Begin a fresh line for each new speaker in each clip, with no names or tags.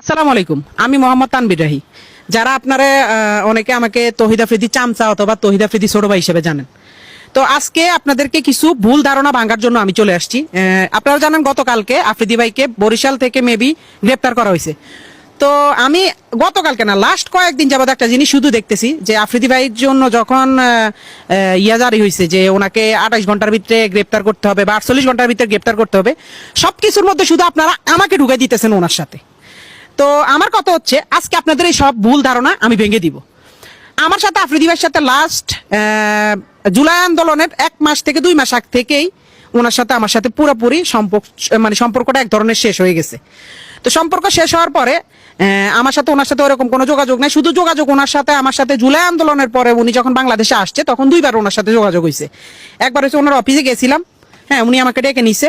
আসসালামু আলাইকুম। আমি মোহাম্মদ তানবির রাহি। যারা আপনারা অনেকে আমাকে তহিদ আফ্রিদি চামচা অথবা তহিদ আফ্রিদি ছোট ভাই হিসেবে জানেন। তো আজকে আপনাদেরকে কিছু ভুল ধারণা ভাঙার জন্য আমি চলে আসছি। আপনারা জানেন গতকালকে আফ্রিদি ভাইকে বরিশাল থেকে মেবি গ্রেপ্তার করা হয়েছে। তো আমি গতকালকে না লাস্ট কয়েকদিন যাবত একটা জিনিস শুধু দেখতেছি যে আফ্রিদি ভাইয়ের জন্য যখন ইয়া জারি হয়েছে যে ওনাকে আঠাশ ঘণ্টার ভিতরে গ্রেপ্তার করতে হবে বা আটচল্লিশ ঘণ্টার ভিতরে গ্রেপ্তার করতে হবে, সবকিছুর মধ্যে শুধু আপনারা আমাকে ঢুকে দিতেছেন ওনার সাথে। তো আমার কথা হচ্ছে, আজকে আপনাদের এই সব ভুল ধারণা আমি ভেঙে দিব। আমার সাথে আফ্রিদি ভাইয়ের সাথে লাস্ট জুলাই আন্দোলনের এক মাস থেকে দুই মাস আগ থেকেই ওনার সাথে আমার সাথে পুরোপুরি সম্পর্ক মানে সম্পর্কটা এক ধরনের শেষ হয়ে গেছে। তো সম্পর্ক শেষ হওয়ার পরে আমার সাথে ওনার সাথে ওরকম কোনো যোগাযোগ নেই। শুধু যোগাযোগ ওনার সাথে, আমার সাথে জুলাই আন্দোলনের পরে উনি যখন বাংলাদেশে আসছে, তখন দুইবার ওনার সাথে যোগাযোগ হয়েছে একবার হচ্ছে ওনার অফিসে গেছিলাম। হ্যাঁ উনি আমাকে ডেকে নিছে।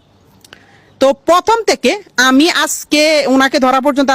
তো প্রথম থেকে আমি আজকে ওনাকে ধরা পর্যন্ত